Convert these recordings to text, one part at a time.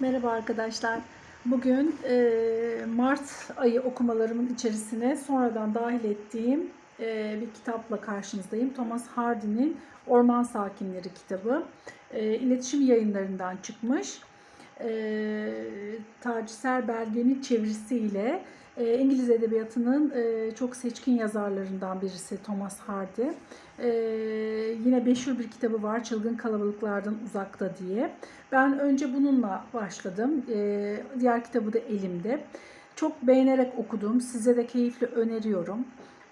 Merhaba arkadaşlar. Bugün e, Mart ayı okumalarımın içerisine sonradan dahil ettiğim e, bir kitapla karşınızdayım. Thomas Hardy'nin Orman Sakinleri kitabı. E, iletişim yayınlarından çıkmış. E, Taciser Belge'nin çevirisiyle e, İngiliz Edebiyatı'nın e, çok seçkin yazarlarından birisi Thomas Hardy. E, yine meşhur bir kitabı var Çılgın Kalabalıklardan Uzakta diye. Ben önce bununla başladım. E, diğer kitabı da elimde. Çok beğenerek okudum. Size de keyifli öneriyorum.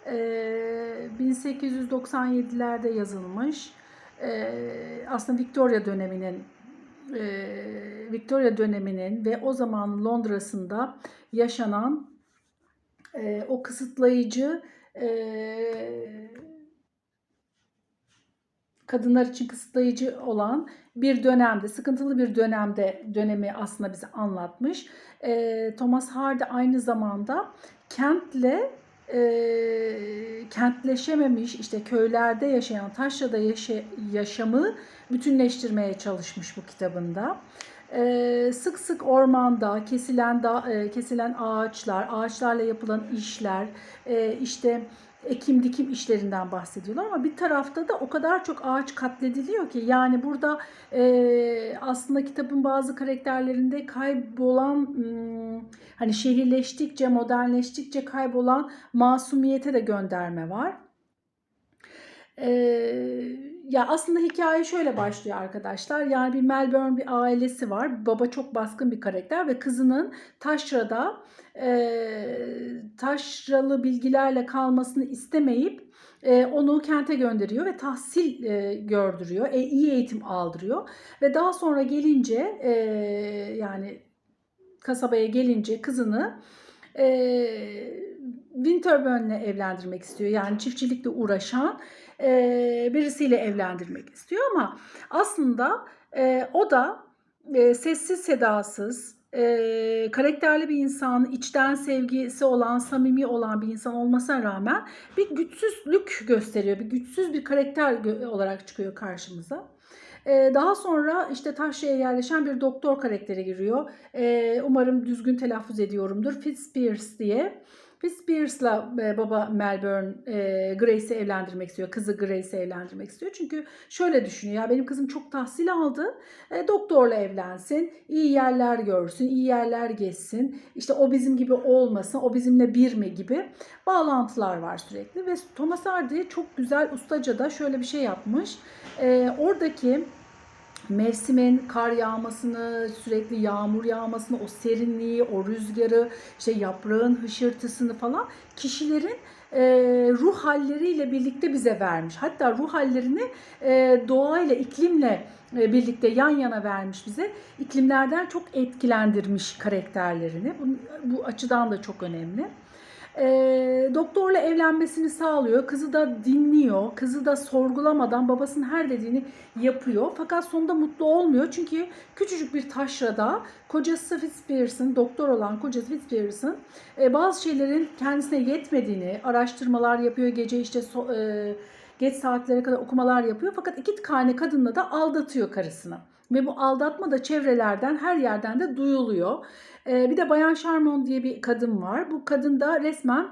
E, 1897'lerde yazılmış. E, aslında Victoria döneminin e, Victoria döneminin ve o zamanın Londra'sında yaşanan e, o kısıtlayıcı e, kadınlar için kısıtlayıcı olan bir dönemde, sıkıntılı bir dönemde dönemi aslında bize anlatmış. E, Thomas Hardy aynı zamanda kentle e, kentleşememiş işte köylerde yaşayan taşrada yaşa, yaşamı bütünleştirmeye çalışmış bu kitabında. Ee, sık sık ormanda kesilen da, e, kesilen ağaçlar, ağaçlarla yapılan işler, e, işte ekim dikim işlerinden bahsediyorlar ama bir tarafta da o kadar çok ağaç katlediliyor ki yani burada e, aslında kitabın bazı karakterlerinde kaybolan hani şehirleştikçe modernleştikçe kaybolan masumiyete de gönderme var. Eee ya aslında hikaye şöyle başlıyor arkadaşlar. Yani bir Melbourne bir ailesi var. Baba çok baskın bir karakter ve kızının taşrada e, taşralı bilgilerle kalmasını istemeyip e, onu kente gönderiyor ve tahsil e, gördürüyor. E, iyi eğitim aldırıyor. Ve daha sonra gelince e, yani kasabaya gelince kızını e, Winterburn'le evlendirmek istiyor. Yani çiftçilikle uğraşan e, birisiyle evlendirmek istiyor ama aslında e, o da e, sessiz sedasız, e, karakterli bir insan, içten sevgisi olan, samimi olan bir insan olmasına rağmen bir güçsüzlük gösteriyor. Bir güçsüz bir karakter olarak çıkıyor karşımıza. Daha sonra işte Taşra'ya yerleşen bir doktor karakteri giriyor. Umarım düzgün telaffuz ediyorumdur. Fitzpierce diye. Fitzpierce'la e, baba Melbourne e, Grace'i evlendirmek istiyor. Kızı Grace'i evlendirmek istiyor. Çünkü şöyle düşünüyor. Ya benim kızım çok tahsil aldı. E, doktorla evlensin. iyi yerler görsün. iyi yerler geçsin. İşte o bizim gibi olmasın. O bizimle bir mi gibi bağlantılar var sürekli. Ve Thomas Hardy çok güzel ustaca da şöyle bir şey yapmış. E, oradaki mevsimin kar yağmasını, sürekli yağmur yağmasını, o serinliği, o rüzgarı, işte yaprağın hışırtısını falan kişilerin e, ruh halleriyle birlikte bize vermiş. Hatta ruh hallerini e, doğayla, iklimle e, birlikte yan yana vermiş bize. İklimlerden çok etkilendirmiş karakterlerini. Bu, bu açıdan da çok önemli e, doktorla evlenmesini sağlıyor. Kızı da dinliyor. Kızı da sorgulamadan babasının her dediğini yapıyor. Fakat sonunda mutlu olmuyor. Çünkü küçücük bir taşrada kocası Fitzpierce'ın, doktor olan kocası Fitzpierce'ın e, bazı şeylerin kendisine yetmediğini araştırmalar yapıyor. Gece işte so, e, geç saatlere kadar okumalar yapıyor. Fakat iki tane kadınla da aldatıyor karısını. Ve bu aldatma da çevrelerden her yerden de duyuluyor. Bir de Bayan Sharmon diye bir kadın var. Bu kadın da resmen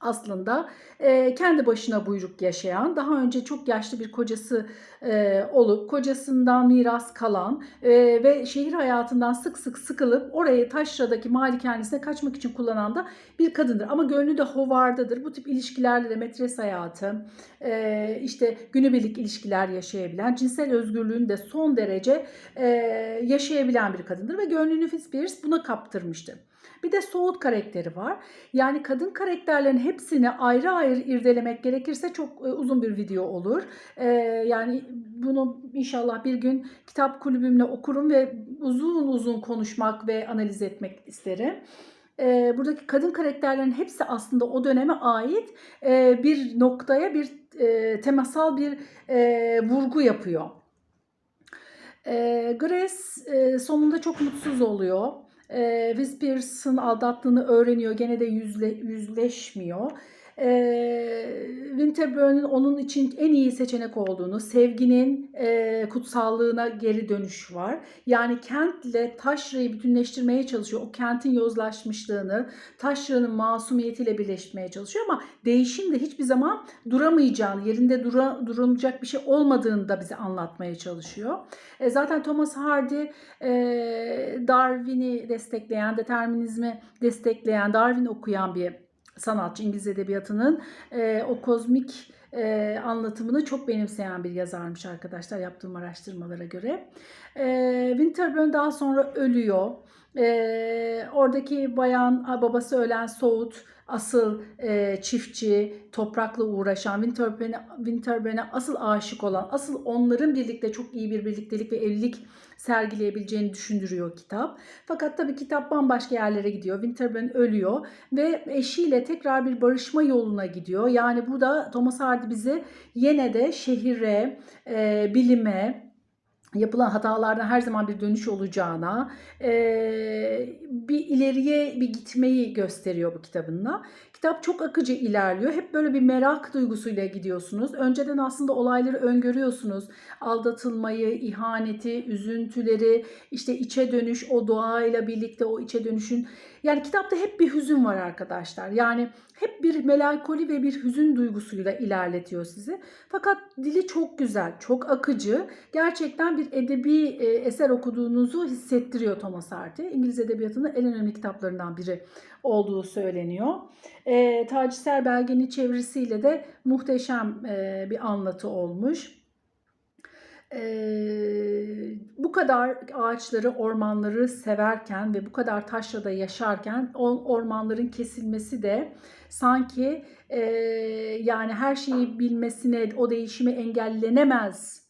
aslında e, kendi başına buyruk yaşayan, daha önce çok yaşlı bir kocası e, olup kocasından miras kalan e, ve şehir hayatından sık sık sıkılıp orayı taşradaki malikanesine kaçmak için kullanan da bir kadındır. Ama gönlü de hovardadır. Bu tip ilişkilerle de metres hayatı, e, işte günübirlik ilişkiler yaşayabilen, cinsel özgürlüğünü de son derece e, yaşayabilen bir kadındır ve gönlünü Fitzpierce buna kaptırmıştır. Bir de Soğut karakteri var. Yani kadın karakterlerin hepsini ayrı ayrı irdelemek gerekirse çok e, uzun bir video olur. Ee, yani bunu inşallah bir gün kitap kulübümle okurum ve uzun uzun konuşmak ve analiz etmek isterim e, buradaki kadın karakterlerin hepsi aslında o döneme ait e, bir noktaya bir e, temasal bir e, vurgu yapıyor. E, Grace e, sonunda çok mutsuz oluyor e, Wiz Pearson aldattığını öğreniyor. Gene de yüzle, yüzleşmiyor. Ee, Winterberg'in onun için en iyi seçenek olduğunu, sevginin e, kutsallığına geri dönüş var. Yani kentle taşrayı bütünleştirmeye çalışıyor. O kentin yozlaşmışlığını, taşranın masumiyetiyle birleştirmeye çalışıyor ama değişim de hiçbir zaman duramayacağını, yerinde dura, durulacak bir şey olmadığını da bize anlatmaya çalışıyor. E, zaten Thomas Hardy e, Darwin'i destekleyen, determinizmi destekleyen, Darwin okuyan bir sanatçı İngiliz edebiyatının e, o kozmik e, anlatımını çok benimseyen bir yazarmış arkadaşlar yaptığım araştırmalara göre. E, Winterburn daha sonra ölüyor. E, oradaki bayan babası ölen Soğut asıl e, çiftçi, toprakla uğraşan, Winterburn'e Winterburn'e asıl aşık olan, asıl onların birlikte çok iyi bir birliktelik ve evlilik sergileyebileceğini düşündürüyor kitap. Fakat tabii kitap bambaşka yerlere gidiyor. Winterburn ölüyor ve eşiyle tekrar bir barışma yoluna gidiyor. Yani burada Thomas Hardy bizi yine de şehire, e, bilime, yapılan hatalardan her zaman bir dönüş olacağına, e, bir ileriye bir gitmeyi gösteriyor bu kitabında. Kitap çok akıcı ilerliyor. Hep böyle bir merak duygusuyla gidiyorsunuz. Önceden aslında olayları öngörüyorsunuz. Aldatılmayı, ihaneti, üzüntüleri, işte içe dönüş, o doğayla birlikte o içe dönüşün. Yani kitapta hep bir hüzün var arkadaşlar. Yani hep bir melankoli ve bir hüzün duygusuyla ilerletiyor sizi. Fakat dili çok güzel, çok akıcı. Gerçekten bir edebi e, eser okuduğunuzu hissettiriyor Thomas Hardy. İngiliz Edebiyatı'nın en önemli kitaplarından biri olduğu söyleniyor. E, Taciser Belge'nin çevirisiyle de muhteşem e, bir anlatı olmuş. Ee, bu kadar ağaçları, ormanları severken ve bu kadar taşrada yaşarken o ormanların kesilmesi de sanki e, yani her şeyi bilmesine, o değişimi engellenemez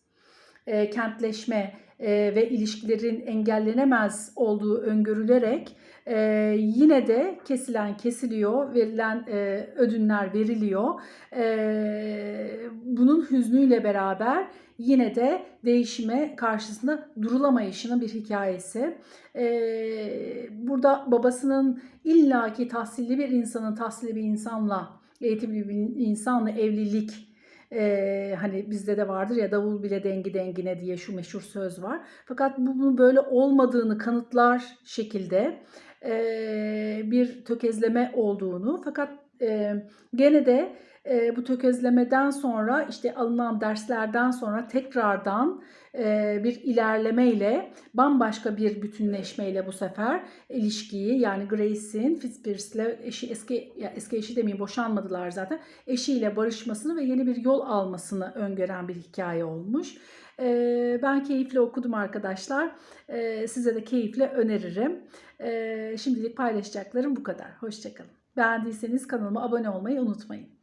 e, kentleşme e, ve ilişkilerin engellenemez olduğu öngörülerek e, yine de kesilen kesiliyor, verilen e, ödünler veriliyor. E, bunun hüznüyle beraber yine de değişime karşısında durulamayışının bir hikayesi. Ee, burada babasının illaki tahsilli bir insanın tahsilli bir insanla, eğitimli bir insanla evlilik ee, hani bizde de vardır ya davul bile dengi dengine diye şu meşhur söz var. Fakat bunun böyle olmadığını kanıtlar şekilde e, bir tökezleme olduğunu fakat e, gene de e, bu tökezlemeden sonra işte alınan derslerden sonra tekrardan e, bir ilerlemeyle bambaşka bir bütünleşmeyle bu sefer ilişkiyi yani Grace'in Fitzpierce'le eşi eski ya eski eşi demeyeyim boşanmadılar zaten eşiyle barışmasını ve yeni bir yol almasını öngören bir hikaye olmuş. E, ben keyifle okudum arkadaşlar. E, size de keyifle öneririm. E, şimdilik paylaşacaklarım bu kadar. Hoşçakalın. Beğendiyseniz kanalıma abone olmayı unutmayın.